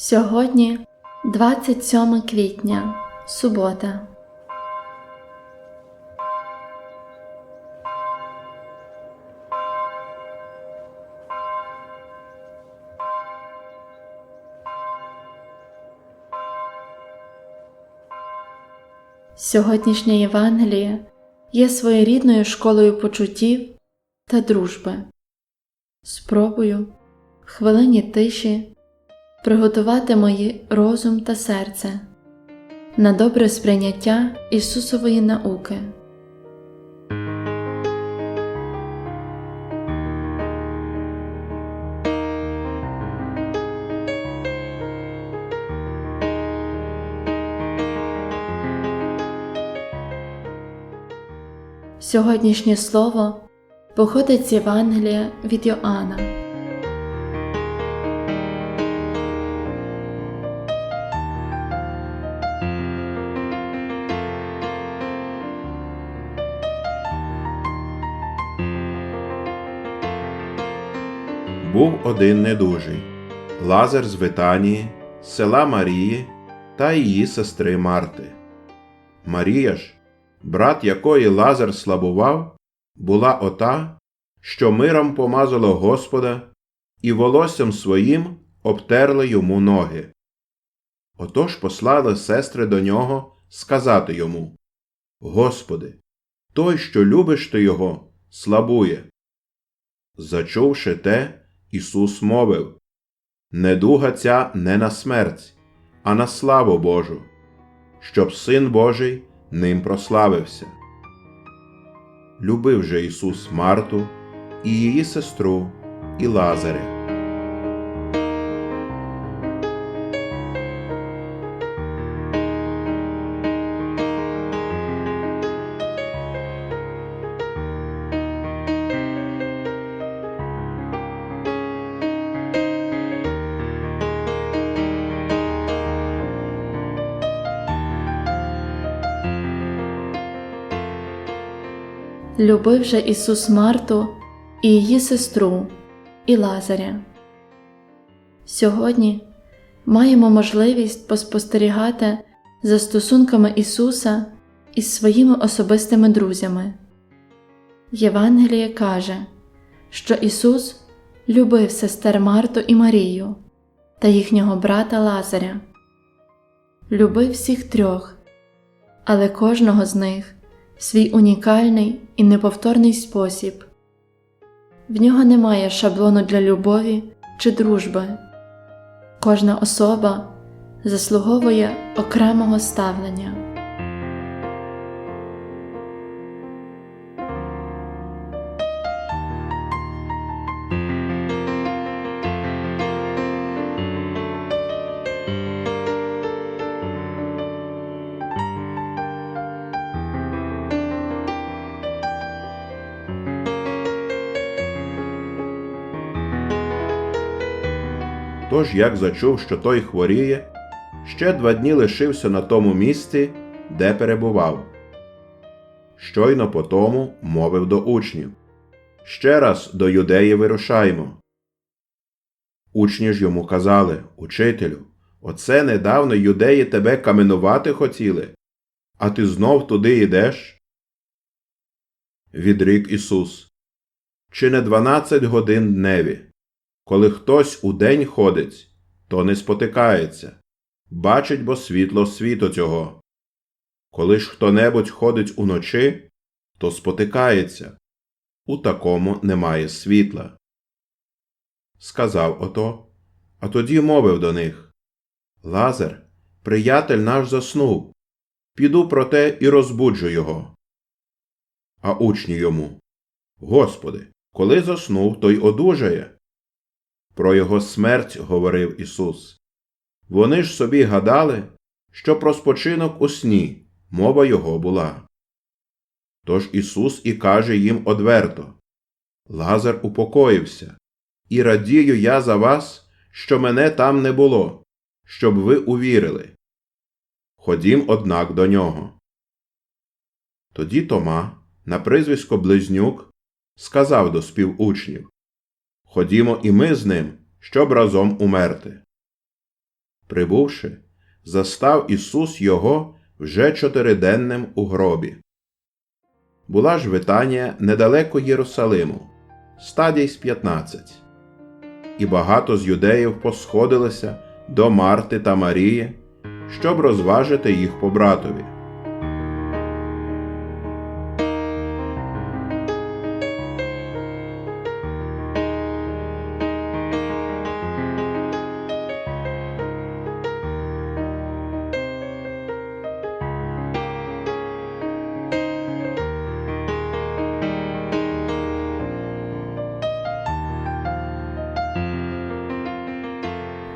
Сьогодні 27 квітня, субота. Сьогоднішнє Євангеліє є своєрідною школою почуттів та дружби. Спробую в хвилині тиші приготувати мої розум та серце на добре сприйняття Ісусової науки. Сьогоднішнє слово походить з Євангелія від Йоанна. Був один недужий Лазар з Витанії, села Марії та її сестри Марти. Марія ж, брат якої Лазар слабував, була ота, що миром помазала Господа і волоссям своїм обтерла йому ноги. Отож послали сестри до нього сказати йому Господи, той, що любиш ти його, слабує. Зачувши те, Ісус мовив Недуга ця не на смерть, а на славу Божу, щоб Син Божий ним прославився. Любив же Ісус Марту і її сестру і Лазаря. Любив же Ісус Марту і її сестру і Лазаря. Сьогодні маємо можливість поспостерігати за стосунками Ісуса із своїми особистими друзями. Євангеліє каже, що Ісус любив сестер Марту і Марію та їхнього брата Лазаря. Любив всіх трьох, але кожного з них свій унікальний і неповторний спосіб. В нього немає шаблону для любові чи дружби. Кожна особа заслуговує окремого ставлення. Тож, як зачув, що той хворіє, ще два дні лишився на тому місці, де перебував. Щойно по тому мовив до учнів Ще раз до юдеї вирушаємо. Учні ж йому казали Учителю, оце недавно юдеї тебе каменувати хотіли, а ти знов туди йдеш? Відрік Ісус. Чи не дванадцять годин дневі? Коли хтось у день ходить, то не спотикається, бачить бо світло світу цього. Коли ж хто небудь ходить уночі, то спотикається, у такому немає світла. Сказав ото, а тоді мовив до них Лазар, приятель наш заснув, піду проте і розбуджу його. А учні йому Господи, коли заснув, то й одужає. Про його смерть говорив Ісус. Вони ж собі гадали, що про спочинок у сні мова його була. Тож Ісус і каже їм одверто Лазар упокоївся, і радію я за вас, що мене там не було, щоб ви увірили. Ходім, однак, до нього. Тоді Тома, на прізвисько Близнюк, сказав до співучнів Ходімо і ми з ним, щоб разом умерти. Прибувши, застав Ісус його вже чотириденним у гробі. Була ж Витанія недалеко Єрусалиму, стадій з 15. І багато з юдеїв посходилися до Марти та Марії, щоб розважити їх по братові.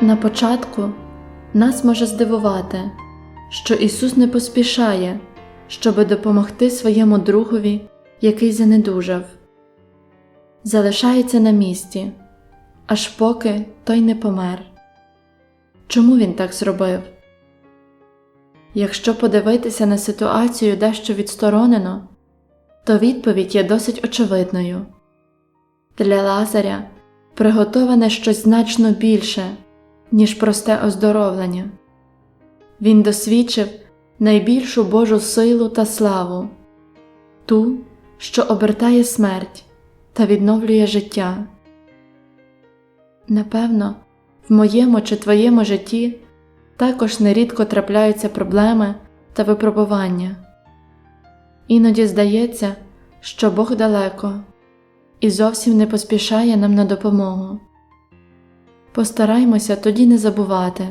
На початку нас може здивувати, що Ісус не поспішає, щоби допомогти своєму другові, який занедужав. Залишається на місці, аж поки той не помер. Чому він так зробив? Якщо подивитися на ситуацію дещо відсторонено, то відповідь є досить очевидною. Для Лазаря приготоване щось значно більше, ніж просте оздоровлення. Він досвідчив найбільшу Божу силу та славу, ту, що обертає смерть та відновлює життя. Напевно, в моєму чи твоєму житті також нерідко трапляються проблеми та випробування. Іноді здається, що Бог далеко і зовсім не поспішає нам на допомогу. Постараймося тоді не забувати,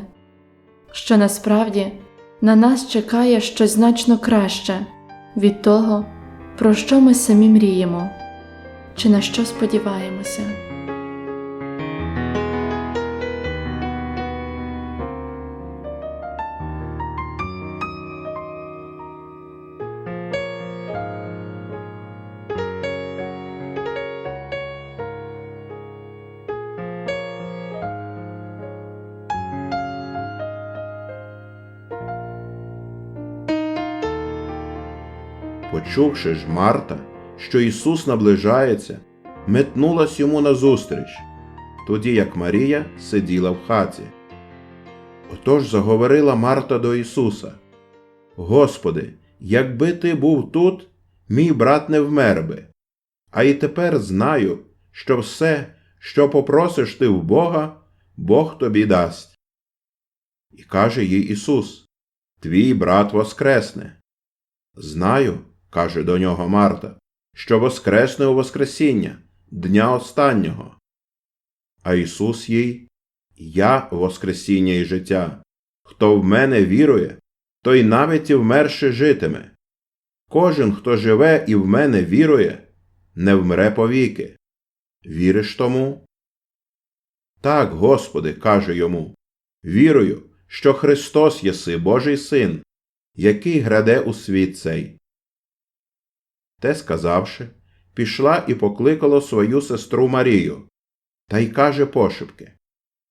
що насправді на нас чекає щось значно краще від того, про що ми самі мріємо, чи на що сподіваємося. Почувши ж Марта, що Ісус наближається, метнулась йому назустріч, тоді як Марія сиділа в хаті. Отож заговорила Марта до Ісуса: Господи, якби ти був тут, мій брат не вмер би. А й тепер знаю, що все, що попросиш ти в Бога, Бог тобі дасть. І каже їй Ісус: Твій брат воскресне. Знаю, каже до нього Марта, що воскресне у Воскресіння, дня останнього. А Ісус їй Я Воскресіння і життя. Хто в мене вірує, той навіть і вмерши житиме. Кожен, хто живе і в мене вірує, не вмре повіки. Віриш тому? Так, Господи, каже йому, вірую, що Христос єси Божий Син, який граде у світ цей. Те сказавши, пішла і покликала свою сестру Марію, та й каже пошепки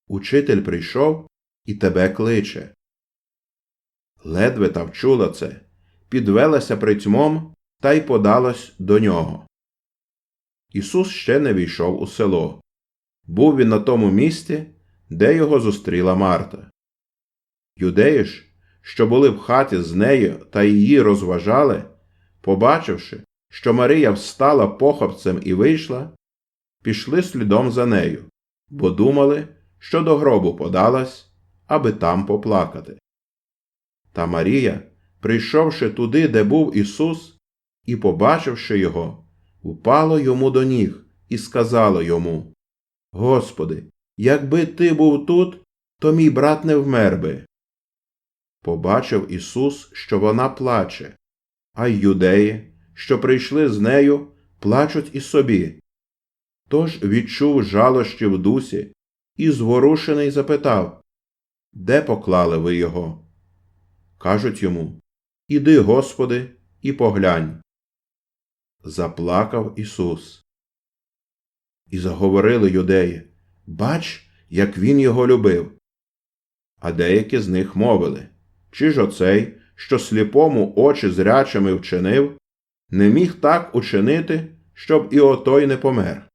Учитель прийшов і тебе кличе. Ледве та вчула це, підвелася притьмом та й подалась до нього. Ісус ще не війшов у село. Був він на тому місці, де його зустріла Марта. Юдеї ж, що були в хаті з нею та її розважали, побачивши, що Марія встала похапцем і вийшла, пішли слідом за нею, бо думали, що до гробу подалась, аби там поплакати. Та Марія, прийшовши туди, де був Ісус, і побачивши його, упало йому до ніг і сказала йому Господи, якби ти був тут, то мій брат не вмер би. Побачив Ісус, що вона плаче, а й юдеї, що прийшли з нею, плачуть і собі. Тож відчув жалощі в дусі і зворушений запитав Де поклали ви його? Кажуть йому Іди, Господи, і поглянь. Заплакав Ісус. І заговорили юдеї Бач, як він його любив. А деякі з них мовили Чи ж оцей, що сліпому очі зрячими вчинив, не міг так учинити, щоб і отой не помер.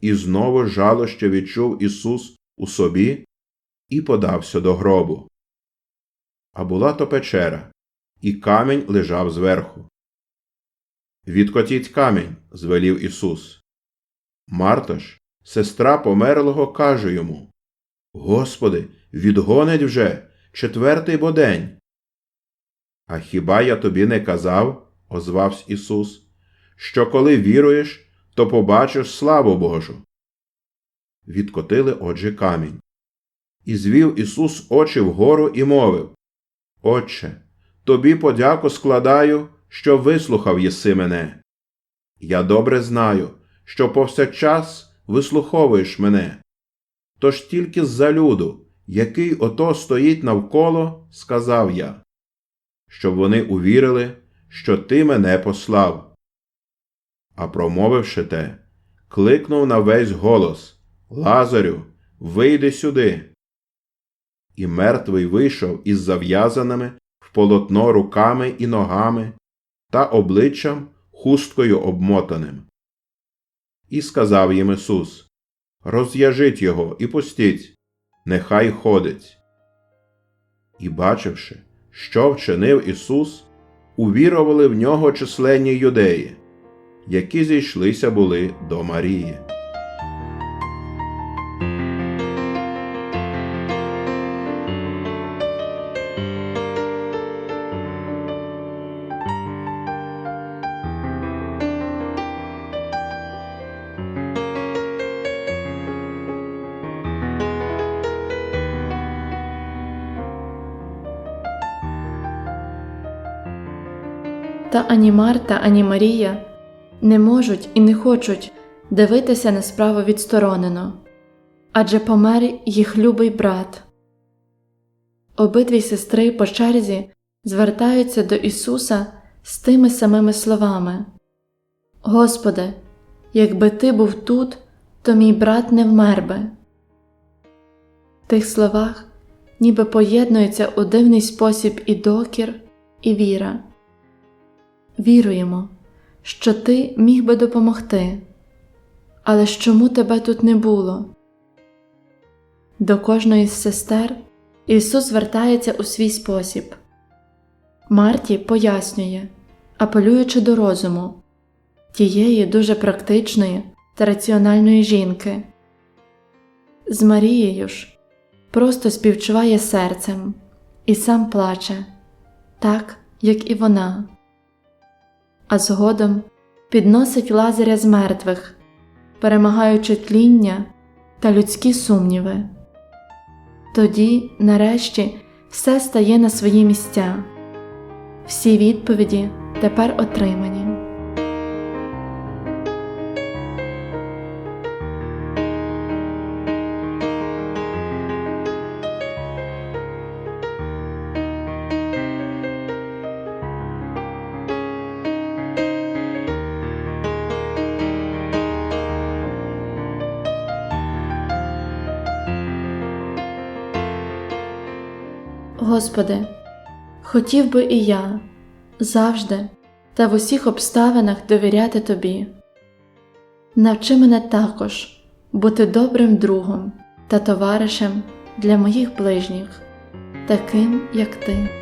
І знову жалоще відчув Ісус у собі і подався до гробу. А була то печера, і камінь лежав зверху. Відкотіть камінь, звелів Ісус. Марта ж, сестра померлого, каже йому Господи, відгонить вже четвертий бо день. А хіба я тобі не казав, озвався Ісус, що коли віруєш, то побачиш славу Божу. Відкотили отже камінь. І звів Ісус очі вгору і мовив Отче, тобі подяку складаю, що вислухав єси мене. Я добре знаю, що повсякчас вислуховуєш мене. Тож тільки з-за люду, який ото стоїть навколо, сказав я, щоб вони увірили, що ти мене послав. А промовивши те, кликнув на весь голос Лазарю, вийди сюди. І мертвий вийшов із зав'язаними в полотно руками і ногами та обличчям хусткою обмотаним. І сказав їм Ісус Розв'яжіть його і пустіть, нехай ходить. І, бачивши, що вчинив Ісус, увірували в нього численні юдеї, які зійшлися були до Марії. Та ані Марта, ані Марія не можуть і не хочуть дивитися на справу відсторонено, адже помер їх любий брат. Обидві сестри по черзі звертаються до Ісуса з тими самими словами Господи, якби Ти був тут, то мій брат не вмер би. В тих словах ніби поєднується у дивний спосіб і докір, і віра. Віруємо, що ти міг би допомогти, але чому тебе тут не було? До кожної з сестер Ісус звертається у свій спосіб. Марті пояснює, апелюючи до розуму тієї дуже практичної та раціональної жінки. З Марією ж просто співчуває серцем і сам плаче, так, як і вона а згодом підносить Лазаря з мертвих, перемагаючи тління та людські сумніви. Тоді, нарешті, все стає на свої місця, всі відповіді тепер отримані. Господи, хотів би і я завжди та в усіх обставинах довіряти Тобі. Навчи мене також бути добрим другом та товаришем для моїх ближніх, таким як Ти.